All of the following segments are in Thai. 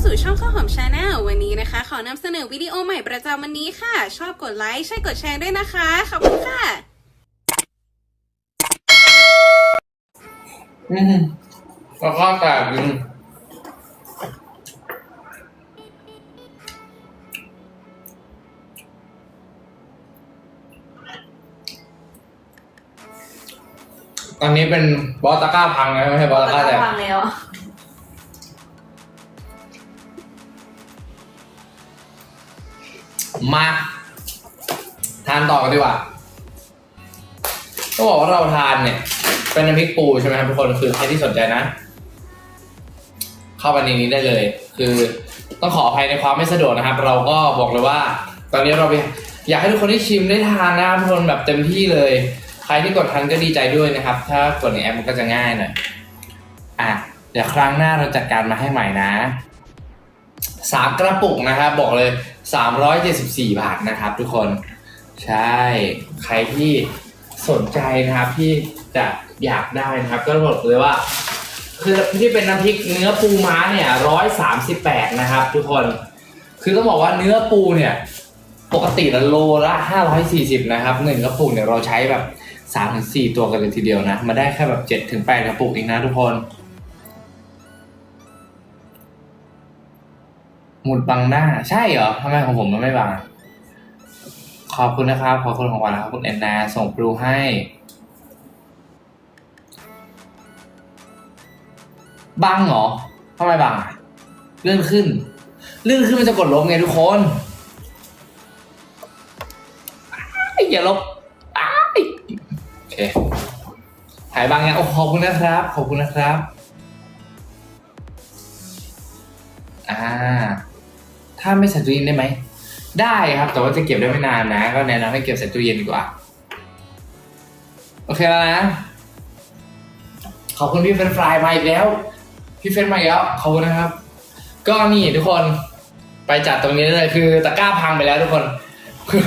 เข้าสู่ช่องข้าวหอมชาแนลวันนี้นะคะ ขอนำเสนอวิดีโอใหม่ประจำวันนี้ค่ะ ชอบกดไลค์ใช่กดแชร์ด้วยนะคะ ขอบคุณค่ะอืมแล้วก็แตกจริงตอนนี้เป็นบอสตะกร้าพังนะไม่ใช่บอสตะกร้าแตกฟังแล้ว มาทานต่อกันดีกว่าต้องบอกว่าเราทานเนี่ย เป็นน้ำพริกปูใช่ไหมครับทุกคนคือใครที่สนใจนะ เข้าไปในนี้ได้เลย คือต้องขออภัยในความไม่สะดวกนะครับ เราก็บอกเลยว่า ตอนนี้เราอยากให้ทุกคนได้ชิมได้ทานนะครับทุกคนแบบเต็มที่เลย ใครที่กดทันก็ดีใจด้วยนะครับ ถ้ากดในแอปมันก็จะง่ายหน่อยอะเดี๋ยวครั้งหน้าเราจัดการมาให้ใหม่นะสามกระปุกนะครับบอกเลย สามร้อยเจ็ดสิบสี่บาทนะครับทุกคน ใช่ ใครที่สนใจนะครับที่จะอยากได้นะครับก็บอกเลยว่า คือที่เป็นน้ำพริกเนื้อปูม้าเนี่ยร้อยสามสิบแปดนะครับ ทุกคน คือต้องบอกว่าเนื้อปูเนี่ยปกติละโลละห้าร้อยสี่สิบนะครับหนึ่งกระปุกเนี่ยเราใช้แบบสามถึงสี่ตัวกันเลยทีเดียวนะมาได้แค่แบบเจ็ดถึงแปดกระปุกเองนะทุกคน หมุดบังหน้า ใช่เหรอทำไมของผมมันไม่บัง ขอบคุณนะครับ ขอบคุณของขวัญนะครับคุณแอนนา ส่งปลูให้ บังเหรอทำไมบังเลื่อนขึ้น เลื่อนขึ้นมันจะกดลบไงทุกคนอย่าลบอ้ายโอเคหายบังยังโอ้ขอบคุณนะครับ ขอบคุณนะครับ อ่า ถ้าไม่ใส่ตู้เย็นได้ไหม ได้ครับ แต่ว่าจะเก็บได้ไม่นานนะ ก็แนะนำให้เก็บใส่ตู้เย็นดีกว่า โอเคแล้วนะ ขอบคุณพี่เฟรนช์ฟรายมาอีกแล้ว พี่เฟรนช์มาอีกแล้วขอบคุณนะครับ ก็นี่ทุกคน ไปจัดตรงนี้ได้เลยคือตะกร้าพังไปแล้วทุกคนคือ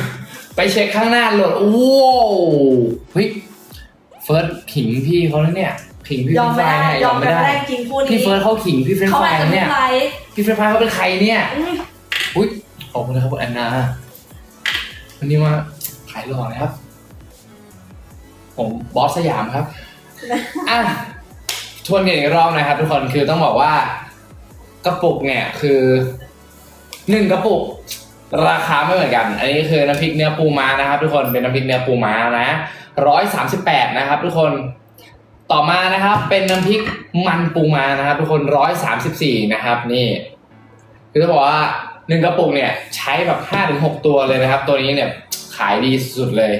ไปเช็คข้างหน้าโหลดว้าวเฮ้ย เฟิร์สขิงพี่เขาแล้วเนี่ยขิงพี่ยเฟรอนมช์ฟไม่รายได้เนี่ยยยออมมไม่ไม่ได้ได้จริงคู่นี้พี่เฟิร์สเขาขิงพี่เฟรนช์เขาฟราอายจจะเนี่ยไม่ไลฟ์พี่เฟรนช์ฟรายเขาเป็นใครเนี่ยอืมอุ้ย ขอบคุณนะครับคุณแอนนา วันนี้มาขายหล่อนะครับ ผมบอสสยามครับ อะทวนกันอีกรอบนะครับ ทุกคนคือต้องบอกว่ากระปุกเนี่ยคือหนึ่งกระปุก ราคาไม่เหมือนกัน อันนี้คือน้ำพริกเนื้อปูม้านะครับ ทุกคนเป็นน้ำพริกเนื้อปูม้านะร้อยสามสิบแปดนะครับ ทุกคนต่อมานะครับ เป็นน้ำพริกมันปูม้านะครับ ทุกคนร้อยสามสิบสี่นะครับ นี่ คือจะบอกว่า หนึ่งกระปุกเนี่ยใช้แบบห้าถึงหกตัวเลยนะครับ ตัวนี้เนี่ยขายดีสุดเลย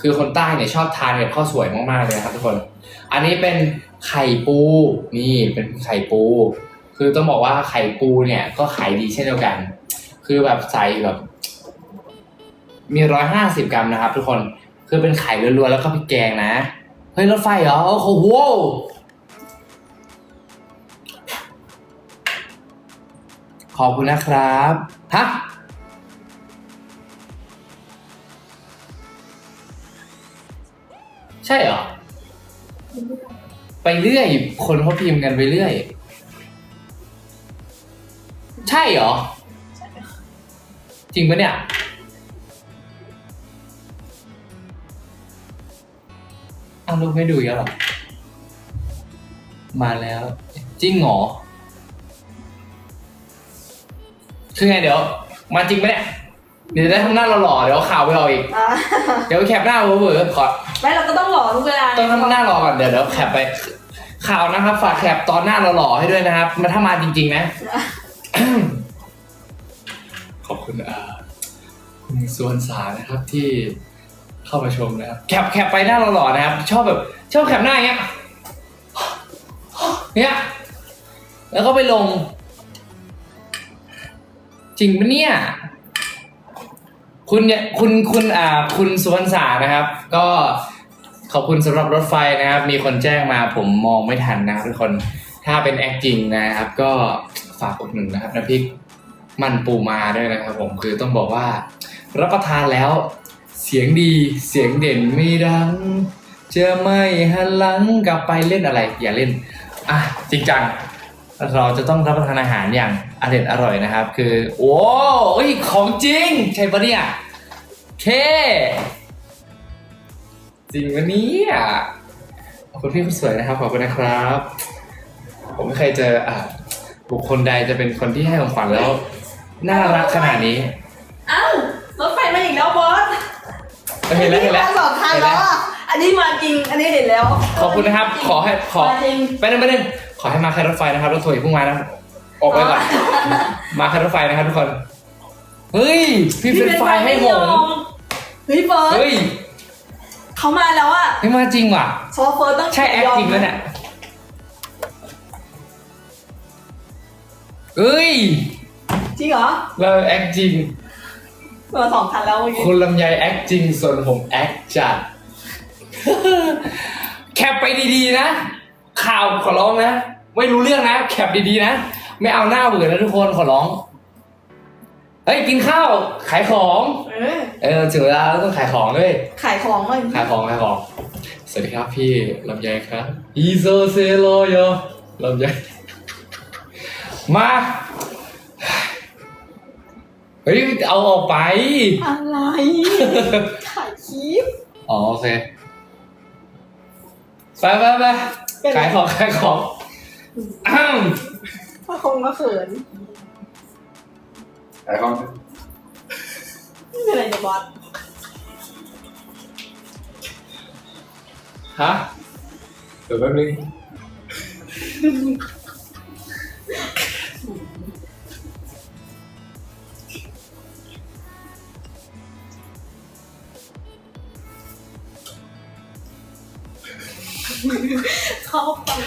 คือคนใต้เนี่ยชอบทานกับข้าวสวยมากๆเลยนะครับทุกคน อันนี้เป็นไข่ปูนี่เป็นไข่ปู คือต้องบอกว่าไข่ปูเนี่ยก็ขายดีเช่นเดียวกัน คือแบบใส่แบบมีร้อยห้าสิบกรัมนะครับ ทุกคน คือเป็นไข่ล้วนๆแล้วก็พริกแกงนะ เฮ้ยรถไฟเหรอ โอ้โห ขอบคุณนะครับฮะใช่เหรอ ไปเรื่อย คนเขาพิมพ์กันไปเรื่อย ใช่เหรอ จริงปะเนี่ยอ้าวลูกไม่ดูอีกแล้วเหรอ มาแล้ว จริงเหรอ คือไงเดี๋ยว มาจริงปะเนี่ยเดี๋ยวจะได้ทำหน้าหล่อๆเดี๋ยวข่าวไปออกอีก อะเดี๋ยวแคปหน้าเวอร์ๆขอ ไม่เราก็ต้องหล่อทุกเวลาต้องทำหน้ารอก่อนเดี๋ยวเดี๋ยวแคปไป ข่าวนะครับ ฝากแคปตอนหน้าเราหล่อให้ด้วยนะครับมาถ้ามาจริง ๆ นะ ขอบคุณอ่าคุณสวนสานะครับที่เข้ามาชมนะครับแคปแคปไปหน้าเราหล่อนะครับ ชอบแบบ ชอบแคปหน้าอย่างเงี้ยเนี้ยแล้วก็ไปลง จริงปะเนี่ย คุณเนี่ยคุณคุณอ่าคุณสุวรรณสานะครับ ก็ขอบคุณสำหรับรถไฟนะครับ มีคนแจ้งมาผมมองไม่ทันนะครับทุกคนถ้าเป็นแอคจริงนะครับ ก็ฝากอุดหนุนนะครับน้ำพริกมันปูมาด้วยนะครับ ผมคือต้องบอกว่า รับประทานแล้ว เสียงดีเสียงเด่นไม่ดังจะไม่หันหลังกลับไปเล่นอะไร อย่าเล่น อะจริงจัง เราจะต้องรับประทานอาหารอย่างอร่อยอร่อยนะครับ คือโอ้เอ้ยของจริง ใช่ปะเนี่ยเค จริงวันนี้อะขอบคุณพี่คนสวยนะครับขอบคุณนะครับ ผมไม่เคยเจออะบุคคลใดจะเป็นคนที่ให้ของขวัญแล้ว น่ารักขนาดนี้เอ้าวรถไฟมาอีกแล้วบอสเห็นแล้วเห็นแล้วมาสองคันเห็นแล้แล้ววอะอันนี้มาจริง อันนี้เห็นแล้ว ขอบคุณนะครับ ขอให้ขอมาจริงไปนึงไปนึง ขอให้มาแค่รถไฟนะครับรถทัวร์อย่าเพิ่งมานะออกไปก่อนมาแค่รถไฟนะครับทุกคนเฮ้ยพี่เป็นไฟให้ผมเฮ้ยเฟิร์สเฮ้ยเขามาแล้วอะไม่มาจริงว่ะ ซอเฟิร์สต้องใช่แอคจริงแล้วเนี่ยเอ้ย จริงเหรอเราแอคจริงมาสองคันแล้วเมื่อกี้ คุณลำไยแอคจริง ส่วนผมแอคจัด แคปไปดีๆนะ ข่าวขอร้องนะ ไม่รู้เรื่องนะแคปดีๆนะ ไม่เอาหน้าเบื่อนะทุกคนขอร้อง เฮ้ยกินข้าวขายของ เออเออถึงเวลาแล้วต้องขายของด้วย ขายของเลยขายของขายของ สวัสดีครับพี่ลำไยครับอีโซเซโลโยลำไยมา เฮ้ยเอาออกไป อะไร ถ่ายคลิป อ๋อโอเค ไปไปไป ขายของขายของอ้าวก็คงมาเขินขายของไม่เป็นไรเดี๋ยวบอสฮะเดี๋ยวแป๊บนึง เขาฟัง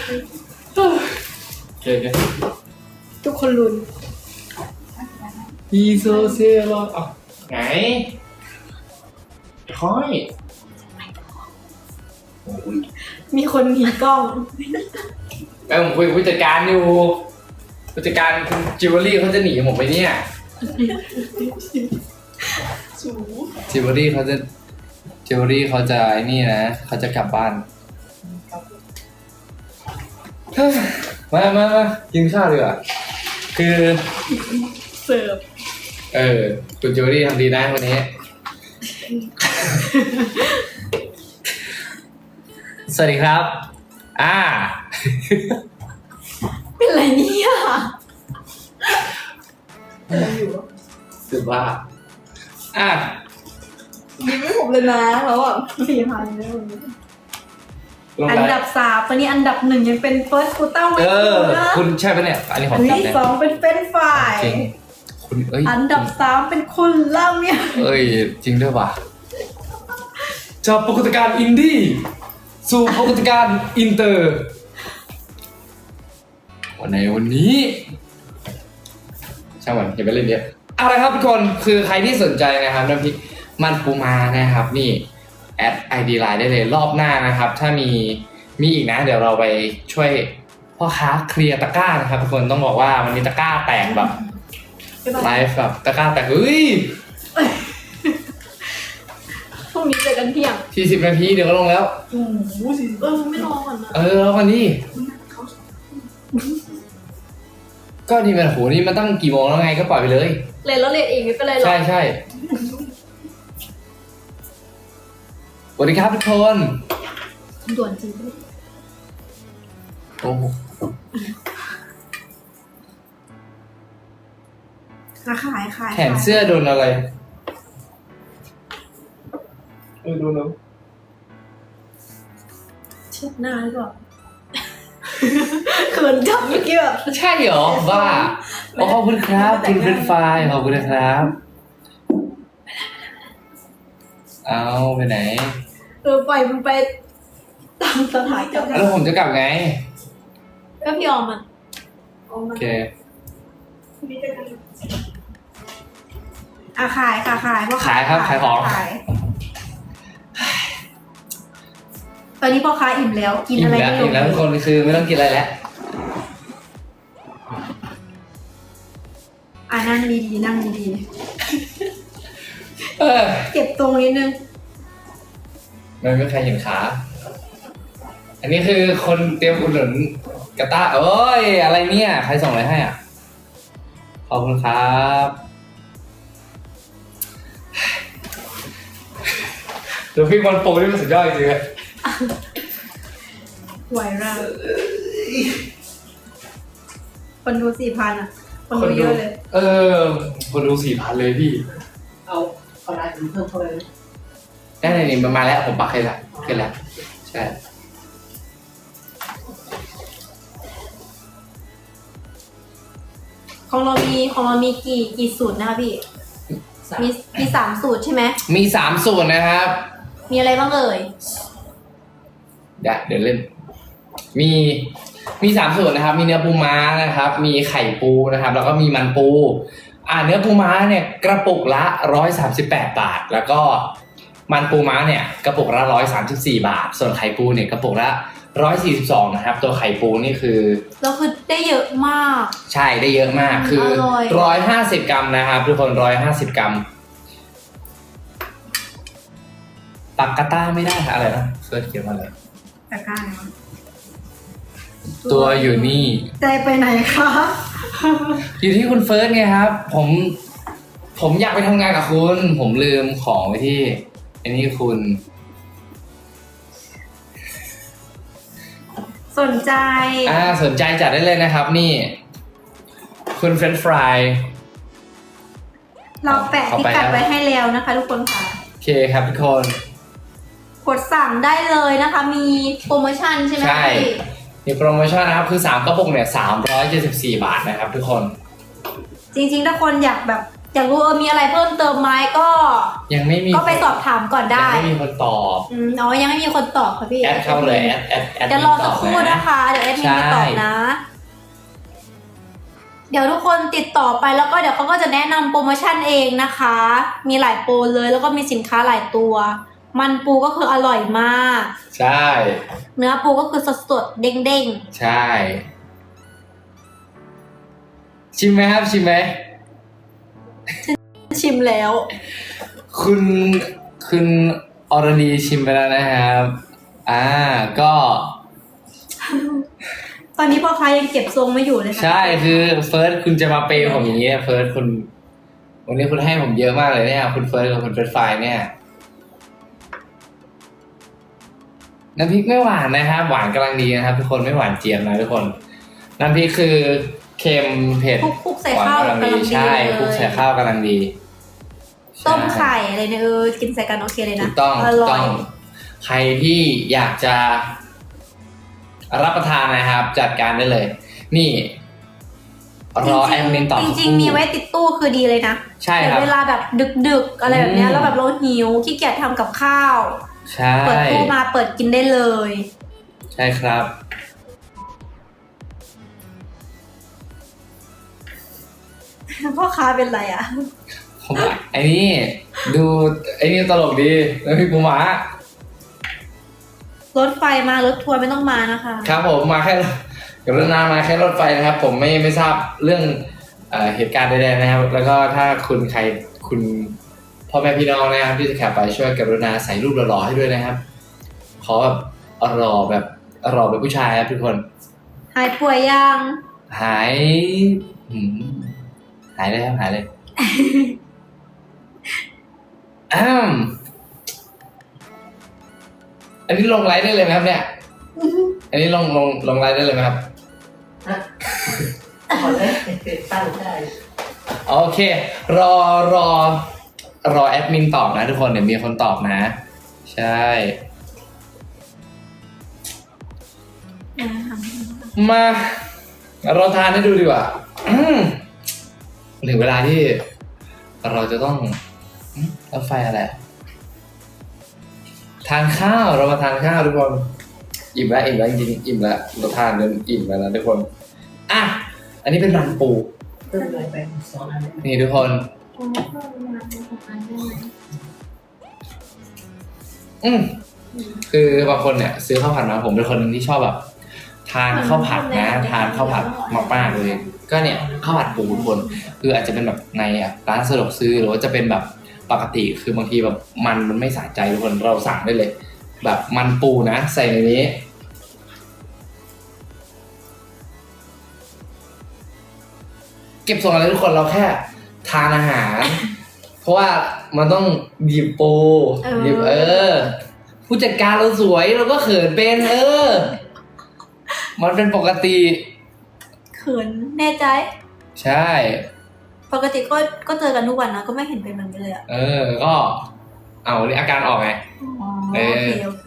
โอเคโอเคทุกคนลุ้นอีโซเซโลอะไหนค่อยมีคนหนีกล้องแม่ผมคุยกับผู้จัดการอยู่ผู้จัดการคุณจิวเวลรี่เขาจะหนีผมไปเนี่ยสู จิวเวลรี่เขาจะจิวเวลรี่เขาจะไอ้นี่นะเขาจะกลับบ้านเฮ้ย มามามากินข้าวดีกว่าคือ เสิร์ฟเออคุณจิวเวลรี่ทำดีนะวันนี้ สวัสดีครับ อ่า เป็นไรเนี่ยอะไรอยู่วะถือว่าอะ ยิ้มให้ผมเลยนะแล้วอะสี่พันเลยวันนี้ ลงอันไปดับสามตอนนี้อันดับหนึ่งยังเป็นเฟิร์สกูต้าไว้เอออยู่นะคุณใช่ปะเนี่ย อันนี้ขออังนจริที่งนะสองเป็นเฟรนช์ฟรายจริงคุณเอ้ยอันดับสามเป็นคุณล่ามเนี่ยเอ้ย จริงด้วยว่ะจากปรากฏการณ์อินดี้สู่ปรากฏการณ์อินเตอร์วันในวันนี้ช่างมันอย่าไปเล่นเยอะเอาละครับทุกคนคือใครที่สนใจนะครับน้ำพริกมันปูมานะครับ นี่ แอดไอดีไลน์ได้เลยรอบหน้านะครับ ถ้ามีมีอีกนะ เดี๋ยวเราไปช่วยพ่อค้าเคลียร์ตะกร้านะครับทุกคนต้องบอกว่าวันนี้ตะกร้าแตกแบบไลฟ์แบบตะกร้าแตกเฮ้ยพรุ่งนี้เจอกันเที่ยงสี่สิบนาทีเดี๋ยวก็ลงแล้ว โอ้โหสี่สิบเออไม่รอก่อนนะเออแล้ววันนี้ ก็นี่มันโหนี่มันตั้งกี่โมงแล้วไงก็ปล่อยไปเลย เลนแล้วเลนเองไม่เป็นไรหรอก ใช่ใช่ วัสดีครับทุกคนด่วนจริงโอ้โหขายขายขายแขนเสื้อโดนอะไรเออโดนแล้วเช็ดหน้าหรือเปล่าเขินจับเมื่อกี้แบบใช่เหรอบ้าโอ้ขอบคุณครับคุณเฟรนช์ฟรายขอบคุณนะครับ เอาไปไหน เออปล่อยมันไปตามสถานการณ์แล้วผมจะกลับไง ก็พี่ออมมันออมโอมันเค อะขายค่ะขายพ่อขายครับขายของขายตอนนี้พ่อค้าอิ่มแล้วกินอิ่มอะไรแล้วไม่ลอิ่งมแล้วทุกคนคือไม่ต้องกินอะไรแล้ว อะนั่งดีๆนั่งดีเออๆเก็บตรงนิดนึงมัน ไม่มีใครเห็นขา อันนี้คือคนเตรียมอุดหนุนกระต้าเอ้ย อะไรเนี่ย ใครส่งอะไรให้อะ ขอบคุณครับเดี๋ยวพี่บอลโปรนี่มันสุดยอดจริงๆอะไวรัลคนดูสี่พันอะ คนดูเยอะเลย เออ คนดูสี่พันเลยพี่ เอาเอาลายอื่นเพิ่มเข้าไปเลย ได้เลยนี่มันมาแล้วผมปักให้ละขึ้นแล้วใช่ของเรามีของเรามีกี่กี่สูตรนะคะพี่สามมีมีสามสูตรใช่ไหมมีสามส่วนนะครับ มีอะไรบ้างเอ่ยเดี๋ยวเดี๋ยวเล่น มีมีสามส่วนนะครับ มีเนื้อปูม้านะครับ มีไข่ปูนะครับ แล้วก็มีมันปู อ่าเนื้อปูม้าเนี่ยกระปุกละร้อยสามสิบแปดบาท แล้วก็ มันปูม้าเนี่ยกระปุกละร้อยสามสิบสี่บาท ส่วนไข่ปูเนี่ยกระปุกละร้อยสี่สิบสองนะครับ ตัวไข่ปูนี่คือแล้วคือได้เยอะมาก ใช่ได้เยอะมากคือร่อยร้อยห้าสิบกรัมนะครับทุกคนร้อยห้าสิบกรัมปักกาต้าไม่ได้ค่ะอะไรนะเฟิร์สเขียนว่าอะไรตะกร้าไหนวะตัวอยู่นี่ใจไปไหนคะอยู่ที่คุณเฟิร์สไงครับ ผม ผมอยากไปทำงานกับคุณ ผมลืมของไว้ที่ อันนี้คุณสนใจอ่าสนใจจัดได้เลยนะครับนี่ คุณเฟรนฟราย เราแปะเอาพิไปกัดแล้วไว้ให้แล้วนะคะ ทุกคนค่ะ โอเคครับทุกคน กดสั่งได้เลยนะคะ มีโปรโมชั่นใช่ไหมใช่พี่มีโปรโมชั่นนะครับ คือ 3 กระปุกเนี่ย374 บาทนะครับทุกคน จริงๆ ถ้าคนอยากแบบ อยากรู้เออมีอะไรเพิ่มเติมไหมก็ ยังไม่มีก็ไปสอบถามก่อนยังได้ไม่มีคนตอบอืมอ๋อยังไม่มีคนตอบค่ะพี่แอดเข้าเลยแอดแอดแอดเดี๋ยวรอตสักอบครู่นะนะคะเดี๋ยวแอดมินใช่ไปตอบนะ เดี๋ยวทุกคนติดต่อไปแล้วก็เดี๋ยวเขาก็จะแนะนำโปรโมชั่นเองนะคะ มีหลายโปรเลยแล้วก็มีสินค้าหลายตัว มันปูก็คืออร่อยมาก ใช่ เนื้อปูก็คือสดๆเด้งใช่ ชิมไหมครับชิมไหมๆ ชิมแล้ว คุณคุณอรดีชิมไปแล้วนะครับ อ่าก็ ตอนนี้พ่อค้ายังเก็บทรงไม่อยู่เลยค่ะใช่คือเฟิร์สคุณจะมาเปย์ผมอย่างเงี้ยเฟิร์สคุณ วันนี้คุณให้ผมเยอะมากเลยเนี่ยคุณเฟิร์สกับคุณเฟิร์สไฟล์เนี่ยน้ำพริกไม่หวานนะครับ หวานกำลังดีนะครับ ทุกคนไม่หวานเจี๊ยบนะทุกคนน้ำพริกคือ เค็มเผ็ดคลุกๆใส่หวานข้าวกำลังกำลัดีงดีใช่เลยคลุกใส่ข้าวกำลังดีต้มใช่ไข่อะไรเนี่ยเออกินใส่กันโอเคเลยถูนะกต้องอถูกร่อต้อยงใครที่อยากจะ รับประทานนะครับ จัดการได้เลย นี่ รอแอดมินตอบจสักริคงๆ มีรู่ไว้ติดตู้คือดีเลยนะใช่ครับ เวลาแบบดึกๆ อะไรแบบเนี้ยอืมแล้วแบบเราหิวขี้เกียจทำกับข้าว ใช่ เปิดตู้มาเปิดกินได้เลย ใช่ครับ พ่อค้าเป็นไรอะผมว่าไอ้นี่ดูไอ้นี่ตลกดีแล้วพี่ปูม้ารถไฟมารถทัวร์ไม่ต้องมานะคะครับผมมาแค่กรุณามาแค่รถไฟนะครับ ผมไม่ไม่ทราบเรื่องเอ่อเหตุการณ์ใดๆนะครับ แล้วก็ถ้าคุณใครคุณพ่อแม่พี่น้องนะครับที่จะแคปไปช่วยกรุณาใส่รูปหล่อๆให้ด้วยนะครับ ขอแบบหล่อแบบหล่อแบบผู้ชายครับทุกคน หายป่วยยัง หายหืมหายเลยครับหายเลยอ้าวอันนี้ลงไลฟ์ได้เลยไหมครับ เนี่ย อันนี้ลงลงลงไลฟ์ได้เลยไหมครับขอเลยตั้งได้โอเค รอรอ รอแอดมินตอบนะทุกคนเดี๋ยวมีคนตอบนะ ใช่มาเราทานให้ดูดีกว่าอืม ถึงเวลาที่ เราจะต้องอืมรถไฟอะไรทานข้าวเรามาทานข้าวทุกคนอิ่มแล้วอิ่มแล้วจริงๆอิ่มแล้วเราทานจนอิ่มแล้วนะทุกคนอะอันนี้เป็นมันปูเพิ่มอะไรไปสองอันนี่ทุกคนอืมคือบางคนเนี่ย ซื้อข้าวผัดมาผมเป็นคนหนึ่งที่ชอบแบบ ทานข้าวผัดนะ ทานข้าวผัดมากๆเลย ก็เนี่ยข้าวผัดปูทุกคนคืออาจจะเป็นแบบในร้านสะดวกซื้อหรือว่าจะเป็นแบบปกติคือบางทีแบบมันมันไม่สะใจทุกคนเราสั่งได้เลย แบบมันปูนะ ใส่ในนี้เก็บส่งอะไรทุกคนเราแค่ทานอาหาร เพราะว่ามันต้องหยิบปูหยิบเออ ผู้จัดการเราสวยเราก็เขินเป็นเออ มันเป็นปกติ เขินแน่ใจ ใช่ ปกติก็ก็เจอกันทุกวันนะก็ไม่เห็นเป็นแบบนี้เลยอะเออ ก็ เอานี่อาการออกไง อ๋อเอโออเคโอเค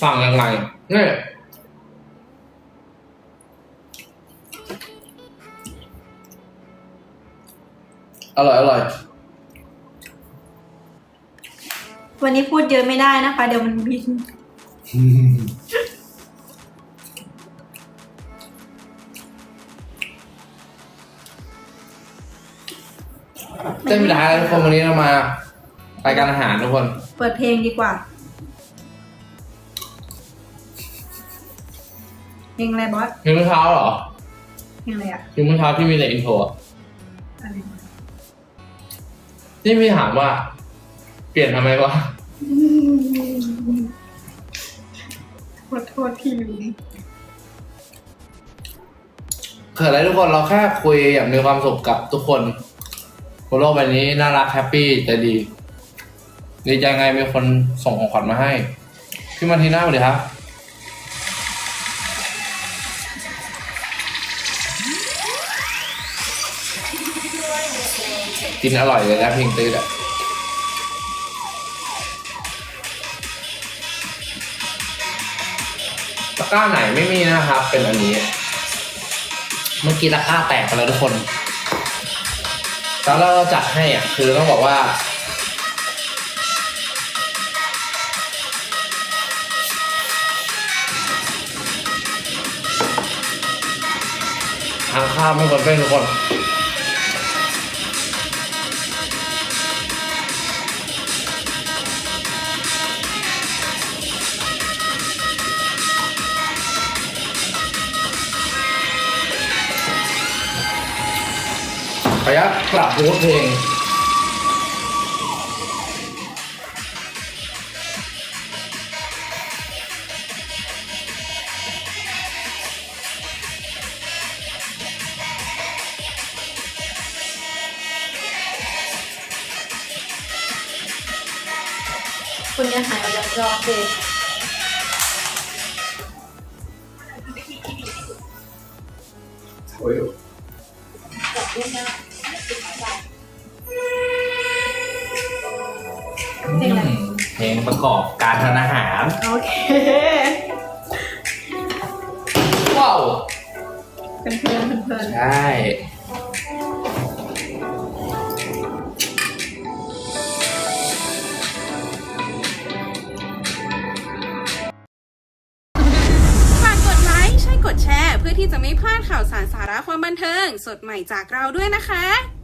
สั่งยังไงนี่อร่อยอร่อยวันนี้พูดเยอะไม่ได้นะคะ เดี๋ยวมันบิน นไม่ได้แล้วทุกคนวันนี้เรามารายการอาหารทุกคน เปิดเพลงดีกว่า เพลงอะไรบอสเพลงเมื่อเช้าเหรอเพลงอะไรอะเพลงเมื่อเช้าที่มีในอินโทรอะอะไรวะที่พี่ถามว่า เปลี่ยนทำไมวะขอโทษที่ลืมเขินอะไรทุกคนเราแค่คุยอย่างมีความสุขกับทุกคนบน โลกใบนี้น่ารักแฮปปี้ใจดีดีใจไงมีคนส่งของขวัญมาให้ พี่มาทีน่าสวัสดีครับ กินอร่อยเลยนะพิงตื้อะตะกร้าไหนไม่มีนะครับ เป็นอันนี้ เมื่อกี้ตะกร้าแตกไปแล้วทุกคน ตอนแรกเราจัดให้อะคือต้องบอกว่า ทางข้าวไม่ควรเป็นทุกคน ออนุญาตปรับมูดเพลง ลงประกอบการทานอาหาร โอเค ว้าว เป็นเพลินเป็นเพลินใช่ฝากกดไลค์ ใช่กดแชร์ เพื่อที่จะไม่พลาดข่าวสารสาระความบันเทิง สดใหม่จากเราด้วยนะคะ